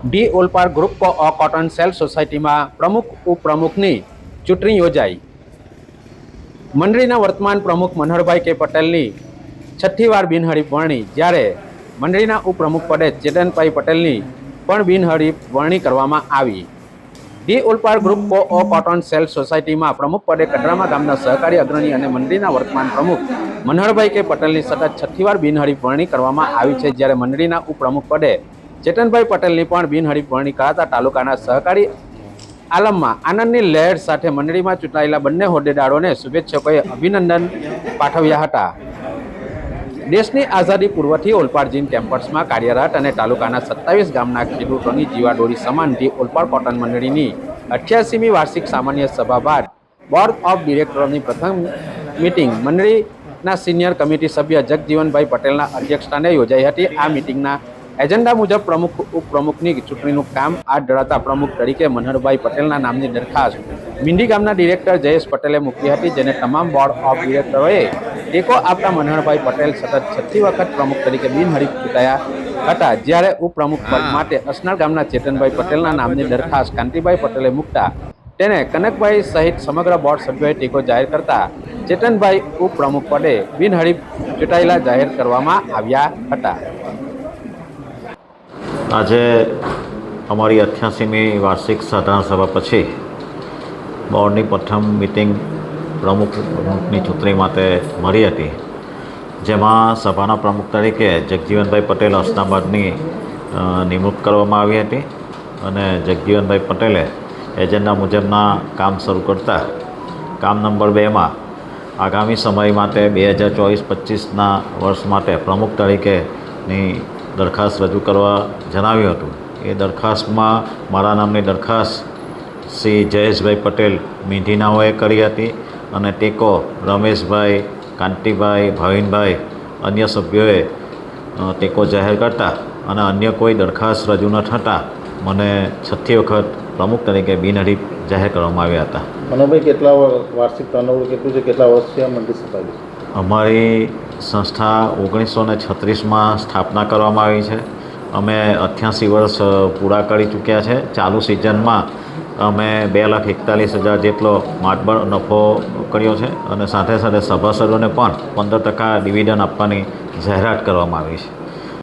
The Olpad group cotton sale સોસાયટીમાં પ્રમુખ, ઉપપ્રમુખની ચૂંટણી યોજાઈ. મંડળીના વર્તમાન પ્રમુખ મનોહરભાઈ કે પટેલની છઠ્ઠી વાર બિનહરીફ વરણી, જ્યારે મંડળીના ઉપપ્રમુખ પદે ચેતનભાઈ પટેલની પણ બિનહરીફ વરણી કરવામાં આવી. ડી ઓલપાડ ગ્રુપ ઓ કોટન સેલ સોસાયટીમાં પ્રમુખ પદે કટરામા ગામના સહકારી અગ્રણી અને મંડળીના વર્તમાન પ્રમુખ મનોહરભાઈ કે પટેલની સતત છઠ્ઠી વાર બિનહરીફ વરણી કરવામાં આવી છે, જ્યારે મંડળીના ઉપપ્રમુખ પદે ચેતનભાઈ પટેલની પણ બિનહરીફ કરાતા તાલુકાના સહકારી આલમમાં આનંદની લહેર સાથે મંડળીમાં ચૂંટાયેલા બંને હોદ્દેદારોને શુભેચ્છકોએ અભિનંદન પાઠવ્યા હતા. દેશની આઝાદી પૂર્વથી ઓલપાડ જીન કેમ્પસમાં કાર્યરત અને તાલુકાના સત્તાવીસ ગામના ખેડૂતોની જીવાડોરી સમાનથી ઓલપાડ કોટન મંડળીની અઠ્યાસીમી વાર્ષિક સામાન્ય સભા બાદ બોર્ડ ઓફ ડિરેક્ટરોની પ્રથમ મિટિંગ મંડળીના સિનિયર કમિટી સભ્ય જગજીવનભાઈ પટેલના અધ્યક્ષસ્થાને યોજાઈ હતી. આ મિટિંગના એજન્ડા મુજબ પ્રમુખ ઉપપ્રમુખની ચૂંટણીનું કામ આ ધરાતા પ્રમુખ તરીકે મનહરભાઈ પટેલના નામની દરખાસ્ત મિંડી ગામના ડિરેક્ટર જયેશ પટેલે મૂકી હતી જેને તમામ બોર્ડ ઓફ ડિરેક્ટરોએ ટેકો આપતા મનહરભાઈ પટેલ સતત છઠ્ઠી વખત પ્રમુખ તરીકે બિનહરીફ ચૂંટાયા હતા. જ્યારે ઉપપ્રમુખ પદ માટે અસનાળ ગામના ચેતનભાઈ પટેલના નામની દરખાસ્ત કાંતિભાઈ પટેલે મૂકતા તેને કનકભાઈ સહિત સમગ્ર બોર્ડ સભ્યોએ ટેકો જાહેર કરતા ચેતનભાઈ ઉપપ્રમુખ પદે બિનહરીફ ચૂંટાયેલા જાહેર કરવામાં આવ્યા હતા. આજે અમારી અઠ્યાસીમી વાર્ષિક સાધારણ સભા પછી બોર્ડની પ્રથમ મિટિંગ પ્રમુખ પ્રમુખની ચૂંટણી માટે મળી હતી, જેમાં સભાના પ્રમુખ તરીકે જગજીવનભાઈ પટેલ અસ્તાબાદની નિમણૂક કરવામાં આવી હતી અને જગજીવનભાઈ પટેલે એજન્ડા મુજબના કામ શરૂ કરતા કામ નંબર બેમાં આગામી સમય માટે બે હજાર ચોવીસ પચીસના વર્ષ માટે પ્રમુખ તરીકેની દરખાસ્ત રજૂ કરવા જણાવ્યું હતું. એ દરખાસ્તમાં મારા નામની દરખાસ્ત શ્રી જયેશભાઈ પટેલ મીંઢીનાઓએ કરી હતી અને ટેકો રમેશભાઈ કાંતિભાઈ ભાવિનભાઈ અન્ય સભ્યોએ ટેકો જાહેર કરતા અને અન્ય કોઈ દરખાસ્ત રજૂ ન થતાં મને છઠ્ઠી વખત પ્રમુખ તરીકે બિનહરીફ જાહેર કરવામાં આવ્યા હતા. મનોભાઈ કેટલા વાર્ષિક ટર્નઓવર કેટલું છે? કેટલા વર્ષથી આ મંડી સ્થપાયેલી અમારી સંસ્થા ઓગણીસો ને છત્રીસમાં સ્થાપના કરવામાં આવી છે. અમે અઠ્યાસી વર્ષ પૂરા કરી ચૂક્યા છે. ચાલુ સિઝનમાં અમે બે લાખ એકતાલીસ હજાર જેટલો માતબર નફો કર્યો છે અને સાથે સાથે સભાસદોને પણ પંદર ટકા ડિવિડન્ડ આપવાની જાહેરાત કરવામાં આવી છે.